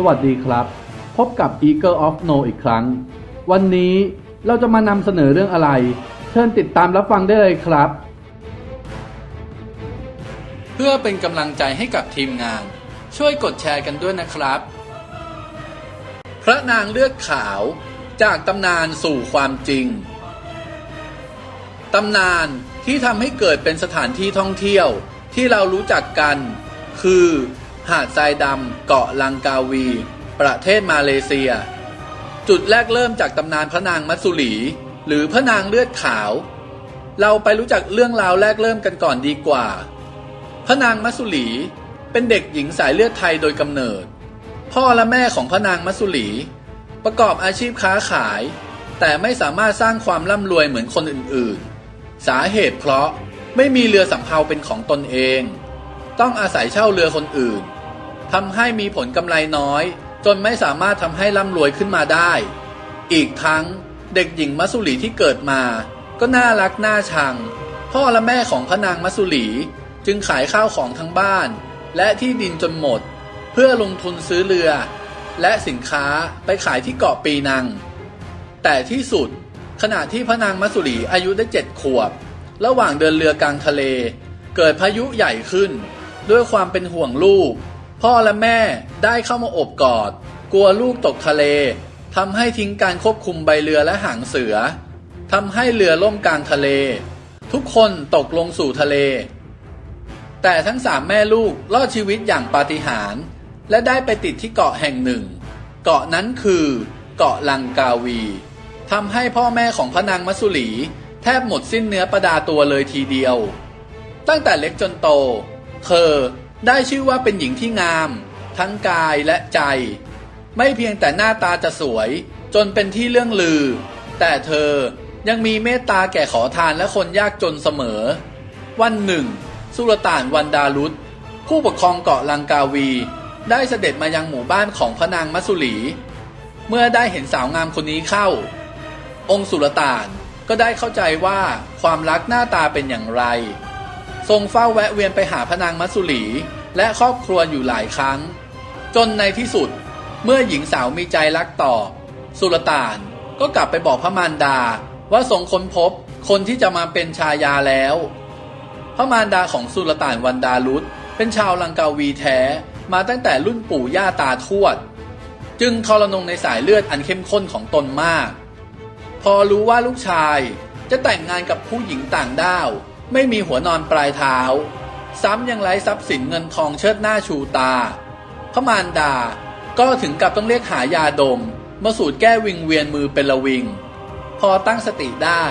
สวัสดีครับ พบกับ Eagle of No อีกครั้ง วันนี้เราจะมานำเสนอเรื่องอะไร เชิญติดตามรับฟังได้เลยครับ เพื่อเป็นกำลังใจให้กับทีมงาน ช่วยกดแชร์กันด้วยนะครับ พระนางเลือดขาวจากตำนานสู่ความจริง ตำนานที่ทำให้เกิดเป็นสถานที่ท่องเที่ยวที่เรารู้จักกัน คือ หาดทรายดำเกาะลังกาวี ประเทศมาเลเซีย จุดแรกเริ่มจากตำนานพระนางมัสสุรี หรือพระนางเลือดขาว เราไปรู้จักเรื่องราวแรกเริ่มกันก่อนดีกว่า พระนางมัสสุรีเป็นเด็กหญิงสายเลือดไทยโดยกำเนิด พ่อและแม่ของพระนางมัสสุรีประกอบอาชีพค้าขาย แต่ไม่สามารถสร้างความร่ำรวยเหมือนคนอื่นๆ สาเหตุเพราะไม่มีเรือสำเภาเป็นของตนเอง ต้องอาศัยเช่าเรือคนอื่น ทำให้มีผลกำไรน้อย จนไม่สามารถทำให้ร่ำรวยขึ้นมาได้ อีกทั้งเด็กหญิงมัสุรีที่เกิดมา ก็น่ารักน่าชัง พ่อและแม่ของพระนางมัสุรีจึงขายข้าวของทั้งบ้าน และที่ดินจนหมด เพื่อลงทุนซื้อเรือ และสินค้าไปขายที่เกาะปีนัง แต่ที่สุดขณะที่พระนางมัสุรีอายุได้เจ็ดขวบ ระหว่างเดินเรือกลางทะเล เกิดพายุใหญ่ขึ้น ด้วยความเป็นห่วงลูก พ่อและแม่ได้เข้ามาอบกอด กลัวลูกตกทะเลทำให้ทิ้งการควบคุมใบเรือและหางเสือทำให้เรือล่มกลางทะเล ทุกคนตกลงสู่ทะเล แต่ทั้งสามแม่ลูกรอดชีวิตอย่างปาฏิหาริย์และได้ไปติดที่เกาะแห่งหนึ่ง เกาะนั้นคือ เกาะลังกาวีทำให้พ่อแม่ของพระนางมัสสุรีแทบหมดสิ้นเนื้อประดาตัวเลยทีเดียว ตั้งแต่เล็กจนโต เธอ ได้ชื่อว่าเป็นหญิงที่งาม ทั้งกายและใจ ไม่เพียงแต่หน้าตาจะสวย จนเป็นที่เรื่องลือ แต่เธอยังมีเมตตาแก่ขอทานและคนยากจนเสมอ วันหนึ่ง สุลต่านวันดารุตผู้ปกครองเกาะลังกาวี ได้เสด็จมายังหมู่บ้านของพระนางมัสสุรีเมื่อได้เห็นสาวงามคนนี้เข้า องค์สุลต่านก็ได้เข้าใจว่าความรักหน้าตาเป็นอย่างไร ทรงเฝ้าแวะเวียนไปหาพระนางมัสุรีและครอบครัวอยู่หลายครั้ง จนในที่สุดเมื่อหญิงสาวมีใจรักต่อ สุลต่านก็กลับไปบอกพระมารดาว่าทรงค้นพบคนที่จะมาเป็นชายาแล้ว พระมารดาของสุลต่านวันดารุตเป็นชาวลังกาวีแท้มาตั้งแต่รุ่นปู่ย่าตาทวด จึงทรนงในสายเลือดอันเข้มข้นของตนมาก พอรู้ว่าลูกชายจะแต่งงานกับผู้หญิงต่างด้าว ไม่มีหัวนอนปลายเท้า ซ้ำยังไร้ทรัพย์สินเงินทองเชิดหน้าชูตา พระมารดาก็ถึงกับต้องเรียกหายาดม มาสูตรแก้วิงเวียนมือเป็นละวิง พอตั้งสติได้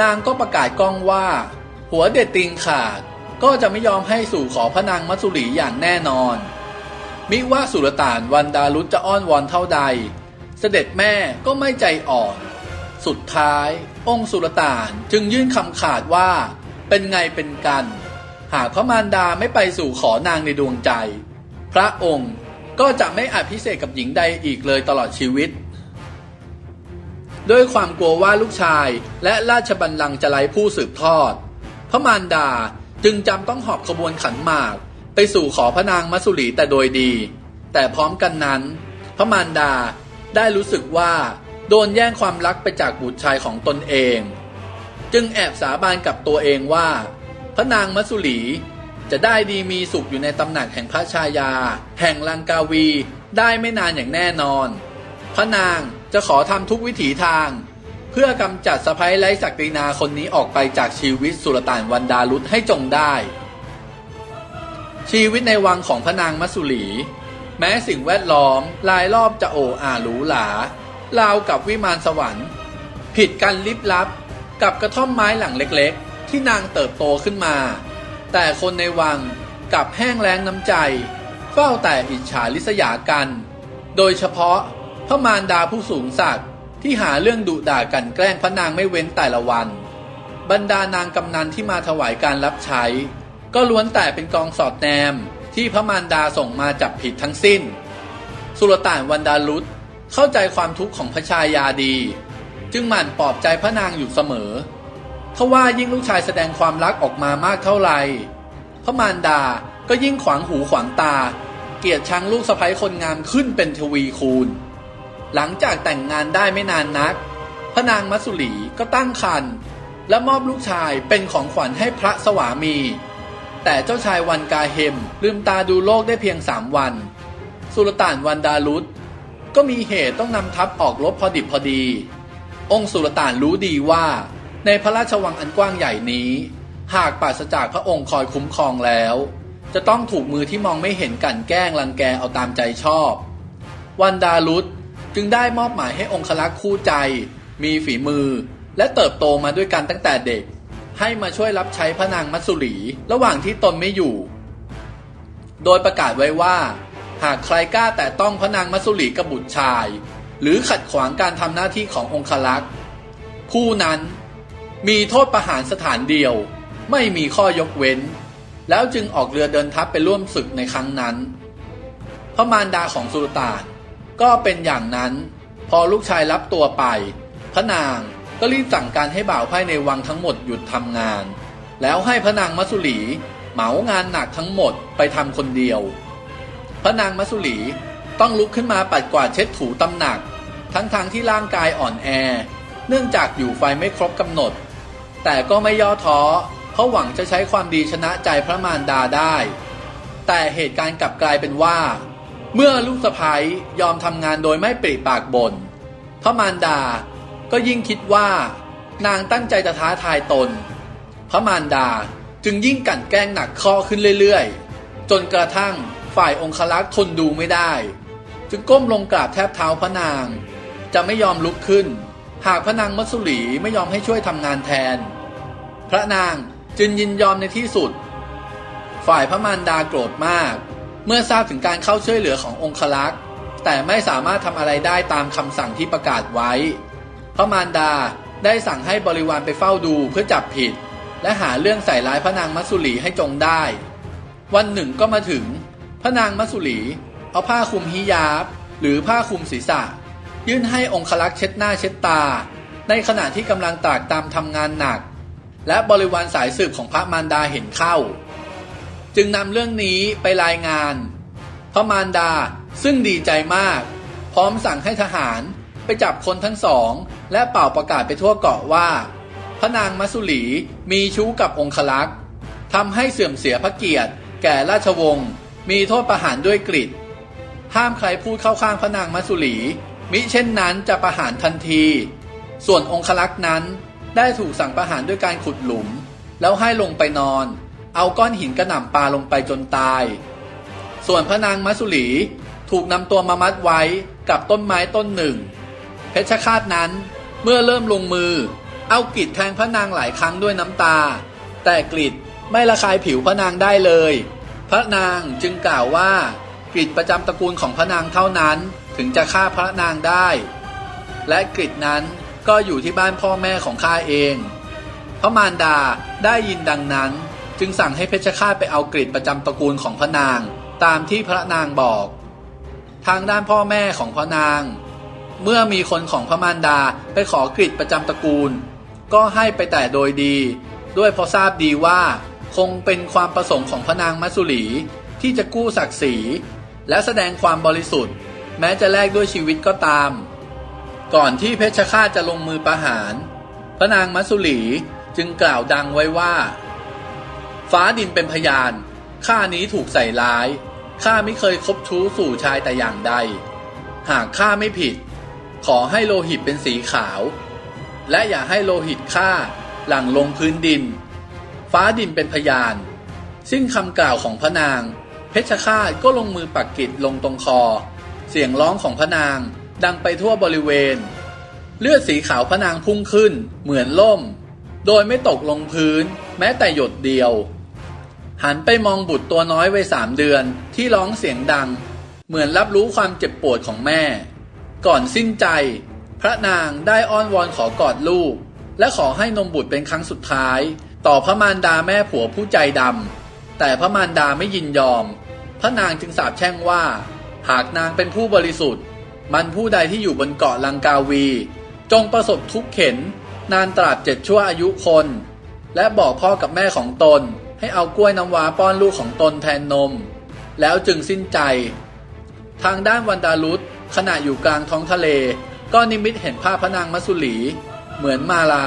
นางก็ประกาศก้องว่า หัวเด็ดติงขาดก็จะไม่ยอมให้สู่ขอพระนางมัสสุรีอย่างแน่นอน มิว่าสุลต่านวันดารุจะอ้อนวอนเท่าใด เสด็จแม่ก็ไม่ใจอ่อน สุดท้าย องค์สุลต่านจึงยื่นคำขาดว่า เป็นไงเป็นกัน หากพระมารดาไม่ไปสู่ขอนางในดวงใจ พระองค์ก็จะไม่อาจพิเษกับหญิงใดอีกเลยตลอดชีวิต ด้วยความกลัวว่าลูกชายและราชบัลลังก์จะไร้ผู้สืบทอด พระมารดาจึงจำต้องหอบขบวนขันหมาก ไปสู่ขอพระนางมัสสุรีแต่โดยดี แต่พร้อมกันนั้น พระมารดาได้รู้สึกว่า โดนแย่งความรักไปจากบุตรชายของตนเอง จึงแอบสาบานกับตัวเองว่า พระนางมัสุรีจะได้ดีมีสุขอยู่ในตำหนักแห่งพระชายา แห่งลังกาวีได้ไม่นานอย่างแน่นอน พระนางจะขอทำทุกวิถีทาง เพื่อกำจัดสะพ้ยไร้ศักดินาคนนี้ออกไปจากชีวิตสุลต่านวันดารุตให้จงได้ ชีวิตในวังของพระนางมัสุรีแม้สิ่งแวดล้อมรายรอบจะโอ้อาหรูหราราวกับวิมานสวรรค์ ผิดกันลิบลับ กับกระท่อมไม้หลังเล็กๆ ที่นางเติบโตขึ้นมา แต่คนในวังกับแห้งแล้งน้ำใจ เฝ้าแต่อิจฉาริษยากัน โดยเฉพาะพระมารดาผู้สูงศักดิ์ที่หาเรื่องดุด่ากันแกล้งพระนางไม่เว้นแต่ละวัน บรรดานางกำนันที่มาถวายการรับใช้ ก็ล้วนแต่เป็นกองสอดแนมที่พระมารดาส่งมาจับผิดทั้งสิ้น สุลต่านวันดารุตเข้าใจความทุกข์ของพระชายาดี จึงหมั่นปลอบใจพระนางอยู่เสมอทว่ายิ่งลูกชายแสดงความรักออกมามากเท่าไหร่พระมารดาก็ยิ่งขวางหูขวางตา เกลียดชังลูกสะใภ้คนงามขึ้นเป็นทวีคูณ หลังจากแต่งงานได้ไม่นานนัก พระนางมัสสุรีก็ตั้งครรภ์และมอบลูกชายเป็นของขวัญให้พระสวามี แต่เจ้าชายวันกาเฮมลืมตาดูโลกได้เพียงสามวัน สุลต่านวันดารุตก็มีเหตุต้องนำทัพออกรบพอดิบพอดี องค์สุลต่านรู้ดีว่า ในพระราชวังอันกว้างใหญ่นี้ หากปราศจากพระองค์คอยคุ้มครองแล้ว จะต้องถูกมือที่มองไม่เห็นกลันแกล้งรังแกเอาตามใจชอบ วันดารุตจึงได้มอบหมายให้องคลักษ์คู่ใจ มีฝีมือ และเติบโตมาด้วยกันตั้งแต่เด็ก ให้มาช่วยรับใช้พระนางมัสสุรีระหว่างที่ตนไม่อยู่ โดยประกาศไว้ว่า หากใครกล้าแต่ต้องพระนางมัสุรีกับบุตรชาย หรือขัดขวางการทำหน้าที่ขององคลักษ์ผู้นั้นมีโทษประหารสถานเดียว ไม่มีข้อยกเว้น แล้วจึงออกเรือเดินทัพไปร่วมศึกในครั้งนั้น พระมารดาของสุลต่านก็เป็นอย่างนั้น พอลูกชายรับตัวไป พระนางก็รีบสั่งการให้บ่าวไพ่ในวังทั้งหมดหยุดทำงาน แล้วให้พระนางมัสุรีเหมางานหนักทั้งหมดไปทำคนเดียว พระนางมัสุรี ต้องลุกขึ้นมาปัดกวาดเช็ดถูตำหนัก ทั้งๆทที่ร่างกายอ่อนแอ เนื่องจากอยู่ไฟไม่ครบกำหนด แต่ก็ไม่ย่อท้อ เพราะหวังจะใช้ความดีชนะใจพระมารดาได้ แต่เหตุการณ์กลับกลายเป็นว่า เมื่อลูกสะพ้ยยอมทำงานโดยไม่ปริปากบน่นพระมารดาก็ยิ่งคิดว่า นางตั้งใจจะท้าทายตน พระมารดาจึงยิ่งกั่นแกล้งหนักข้อขึ้นเรื่อยๆ จนกระทั่งฝ่ายองคลักษ์ทนดูไม่ได้ จึงก้มลงกราบแทบเท้าพระนาง จะไม่ยอมลุกขึ้น หากพระนางมัสสุรีไม่ยอมให้ช่วยทำงานแทน พระนางจึงยินยอมในที่สุด ฝ่ายพระมารดาโกรธมาก เมื่อทราบถึงการเข้าช่วยเหลือขององคลักษ์แต่ไม่สามารถทำอะไรได้ตามคำสั่งที่ประกาศไว้ พระมารดาได้สั่งให้บริวารไปเฝ้าดูเพื่อจับผิด และหาเรื่องใส่ร้ายพระนางมัสสุรีให้จงได้ วันหนึ่งก็มาถึง พระนางมัสุรี เอาผ้าคลุมฮิญาบ หรือผ้าคลุมศีรษะ ยื่นให้องคลักษ์เช็ดหน้าเช็ดตา ในขณะที่กำลังตากตามทำงานหนัก และบริวารสายสืบของพระมารดาเห็นเข้า จึงนำเรื่องนี้ไปรายงาน พระมารดาซึ่งดีใจมาก พร้อมสั่งให้ทหารไปจับคนทั้งสอง และเป่าประกาศไปทั่วเกาะว่า พระนางมัสสุรีมีชู้กับองคลักษ์ทำให้เสื่อมเสียพระเกียรติ แก่ราชวงศ์มีโทษประหารด้วยกฤษ ห้ามใครพูดเข้าข้างพระนางมัสุรี มิเช่นนั้นจะประหารทันที ส่วนองคลักษ์นั้นได้ถูกสั่งประหารด้วยการขุดหลุม แล้วให้ลงไปนอน เอาก้อนหินกระหน่ำปาลงไปจนตาย ส่วนพระนางมัสุรีถูกนำตัวมามัดไว้กับต้นไม้ต้นหนึ่ง เพชฌฆาตนั้นเมื่อเริ่มลงมือ เอากรีดแทงพระนางหลายครั้งด้วยน้ำตา แต่กรีดไม่ระคายผิวพระนางได้เลย พระนางจึงกล่าวว่า กรีดประจำตระกูลของพระนางเท่านั้นถึงจะฆ่าพระนางได้ และกรีดนั้นก็อยู่ที่บ้านพ่อแม่ของข้าเอง พระมารดาได้ยินดังนั้นจึงสั่งให้เพชฌฆาตไปเอากรีดประจำตระกูลของพระนางตามที่พระนางบอก ทางด้านพ่อแม่ของพระนาง เมื่อมีคนของพระมารดาไปขอกรีดประจำตระกูล ก็ให้ไปแต่โดยดี ด้วยเพราะทราบดีว่า คงเป็นความประสงค์ของพระนางมัสุรีที่จะกู้ศักดิ์ศรี และแสดงความบริสุทธิ์ แม้จะแลกด้วยชีวิตก็ตาม ก่อนที่เพชฌฆาตจะลงมือประหาร พระนางมัสสุรีจึงกล่าวดังไว้ว่า ฟ้าดินเป็นพยานข้านี้ถูกใส่ร้ายข้าไม่เคยคบชู้สู่ชายแต่อย่างใด หากข้าไม่ผิด ขอให้โลหิตเป็นสีขาว และอย่าให้โลหิตข้าหลั่งลงพื้นดิน ฟ้าดินเป็นพยาน ซึ่งคำกล่าวของพระนาง เพชฌฆาตก็ลงมือปักกิดลงตรงคอ เสียงร้องของพระนางดังไปทั่วบริเวณ เลือดสีขาวพระนางพุ่งขึ้นเหมือนล่ม โดยไม่ตกลงพื้น แม้แต่หยดเดียว หันไปมองบุตรตัวน้อยวัยสามเดือนที่ร้องเสียงดัง เหมือนรับรู้ความเจ็บปวดของแม่ ก่อนสิ้นใจ พระนางได้อ้อนวอนขอกอดลูก และขอให้นมบุตรเป็นครั้งสุดท้าย ต่อพระมารดาแม่ผัวผู้ใจดำแต่พระมารดาไม่ยินยอม พระนางจึงสาปแช่งว่า หากนางเป็นผู้บริสุทธิ์ มันผู้ใดที่อยู่บนเกาะลังกาวี จงประสบทุกข์เข็น นานตราบเจ็ดชั่วอายุคน และบอกพ่อกับแม่ของตน ให้เอากล้วยน้ำว้าป้อนลูกของตนแทนนม แล้วจึงสิ้นใจ ทางด้านวันดารุษขณะอยู่กลางท้องทะเล ก็นิมิตเห็นภาพพระนางมัสสุลี เหมือนมาลา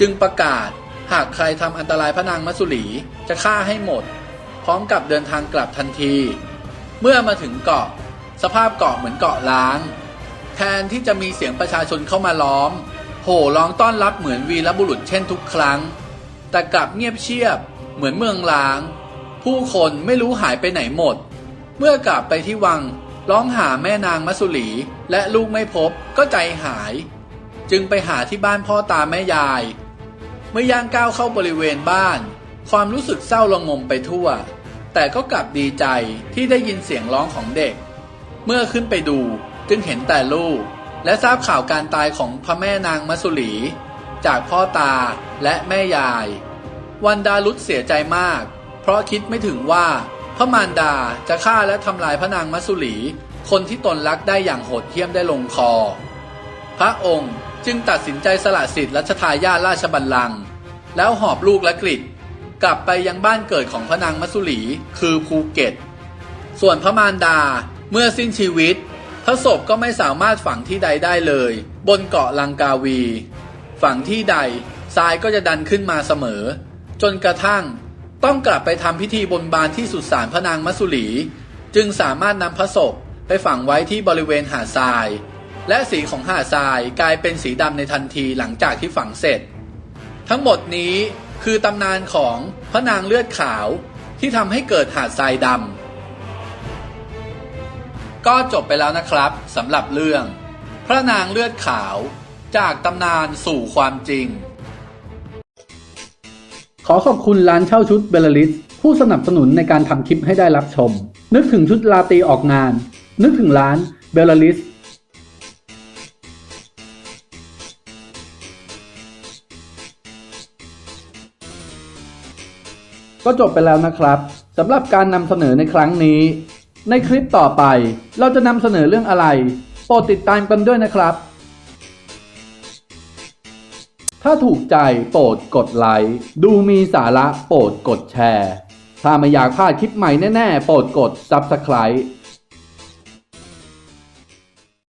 จึงประกาศหากใครทำอันตรายพระนางมัสสุลีจะฆ่าให้หมด ร้อมกับเดินทางกลับทันที เมื่อมาถึงเกาะ สภาพเกาะเหมือนเกาะล้าง แทนที่จะมีเสียงประชาชนเข้ามาล้อมโห่ร้องต้อนรับเหมือนวีรบุรุษเช่นทุกครั้ง แต่กลับเงียบเชียบ เหมือนเมืองล้าง ผู้คนไม่รู้หายไปไหนหมด เมื่อกลับไปที่วังร้องหาแม่นางมัสุลีและลูกไม่พบก็ใจหาย จึงไปหาที่บ้านพ่อตาแม่ยาย เมื่อย่างก้าวเข้าบริเวณบ้าน ความรู้สึกเศร้าระงมไปทั่ว แต่ก็กลับดีใจที่ได้ยินเสียงร้องของเด็ก เมื่อขึ้นไปดูจึงเห็นแต่ลูก และทราบข่าวการตายของพระแม่นางมัสสุลีจากพ่อตาและแม่ยาย วันดารุษเสียใจมาก เพราะคิดไม่ถึงว่าพระมารดาจะฆ่าและทำลายพระนางมัสสุลีคนที่ตนรักได้อย่างโหดเหี้ยมได้ลงคอ พระองค์จึงตัดสินใจสละสิทธิ์รัชทายาทราชบัลลังก์แล้วหอบลูกและกฤษ กลับไปยังบ้านเกิดของพระนางมัสสุลีคือภูเก็ต ส่วนพระมารดาเมื่อสิ้นชีวิต พระศพก็ไม่สามารถฝังที่ใดได้เลย บนเกาะลังกาวี ฝังที่ใดทรายก็จะดันขึ้นมาเสมอ จนกระทั่งต้องกลับไปทำพิธีบนบานที่สุสานพระนางมัสสุลีจึงสามารถนำพระศพไปฝังไว้ที่บริเวณหาดทราย และสีของหาดทรายกลายเป็นสีดำในทันทีหลังจากที่ฝังเสร็จ ทั้งหมดนี้ คือตำนานของพระนางเลือดขาวที่ทำให้เกิดหาดทรายดำก็จบไปแล้วนะครับสำหรับเรื่อง พระนางเลือดขาวจากตำนานสู่ความจริง ขอขอบคุณร้านเช่าชุดเบลลิสผู้สนับสนุนในการทำคลิปให้ได้รับชม นึกถึงชุดลาตีออกงาน นึกถึงร้านเบลลิส ก็จบไปแล้วนะครับสำหรับการนำเสนอในครั้งนี้ ในคลิปต่อไป เราจะนำเสนอเรื่องอะไรโปรดติดตามกันด้วยนะครับ ถ้าถูกใจโปรดกดไลค์ดูมีสาระโปรดกดแชร์ ถ้าไม่อยากพลาดคลิปใหม่แน่ๆ โปรดกด Subscribe